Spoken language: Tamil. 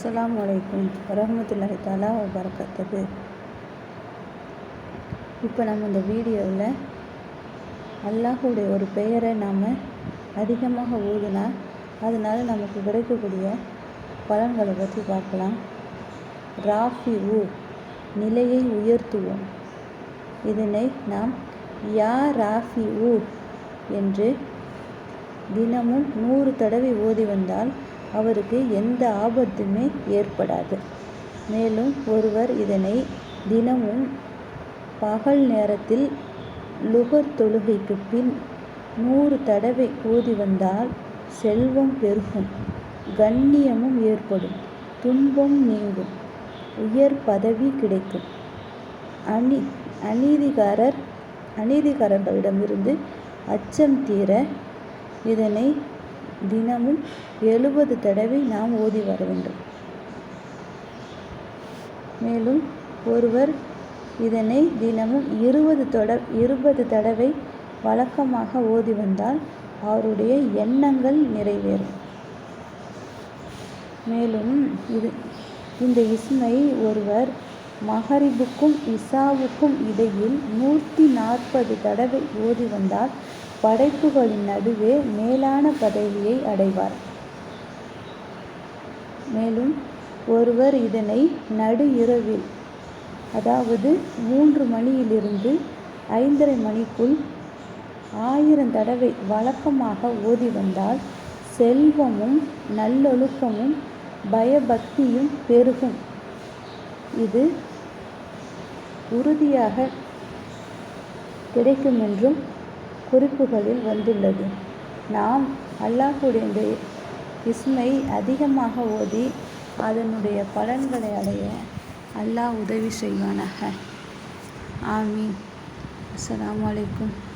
அஸ்லாம் வலைக்கும் வரஹ்மத்துல்லாஹி தாலா வரக்கத்தது இப்போ நம்ம இந்த வீடியோவில் அல்லாஹுடைய ஒரு பெயரை நாம் அதிகமாக ஓதுனா அதனால் நமக்கு கிடைக்கக்கூடிய பலன்களை பற்றி பார்க்கலாம். ராஃபி ஊ நிலையை உயர்த்துவோம். இதனை நாம் யா ராஃபி ஊ என்று தினமும் நூறு தடவை ஓதி வந்தால் அவருக்கு எந்த ஆபத்துமே ஏற்படாது. மேலும் ஒருவர் இதனை தினமும் பகல் நேரத்தில் லுகர் தொழுகைக்கு பின் நூறு தடவை ஓதி வந்தால் செல்வம் பெருகும் கண்ணியமும் ஏற்படும் துன்பம் நீங்கும் உயர் பதவி கிடைக்கும். அநீ அநீதிகாரர் அநீதிகாரர்களிடமிருந்து அச்சம் தீர இதனை தினமும் எழுபது தடவை நாம் ஓதி வர வேண்டும். மேலும் ஒருவர் இதனை தினமும் இருபது தொட இருபது தடவை வழக்கமாக ஓதி வந்தால் அவருடைய எண்ணங்கள் நிறைவேறும். மேலும் இது இந்த இஸ்மை ஒருவர் மகரிபுக்கும் இசாவுக்கும் இடையில் நூற்றி நாற்பது தடவை ஓதி வந்தால் படைப்புகளின் நடுவே மேலான பதவியை அடைவார். மேலும் ஒருவர் இதனை நடு இரவில் அதாவது மூன்று மணியிலிருந்து ஐந்தரை மணிக்குள் ஆயிரம் தடவை வழக்கமாக ஓதி வந்தால் செல்வமும் நல்லொழுக்கமும் பயபக்தியும் பெருகும். இது உறுதியாக கிடைக்கும் என்றும் குறிப்புகளில் வந்துள்ளது. நாம் அல்லாஹுடைய இந்த இஸ்மை அதிகமாக ஓதி அதனுடைய பலன்களை அடைய அல்லாஹ் உதவி செய்வானாக. ஆமீன். அஸ்லாம் அலைக்கும்.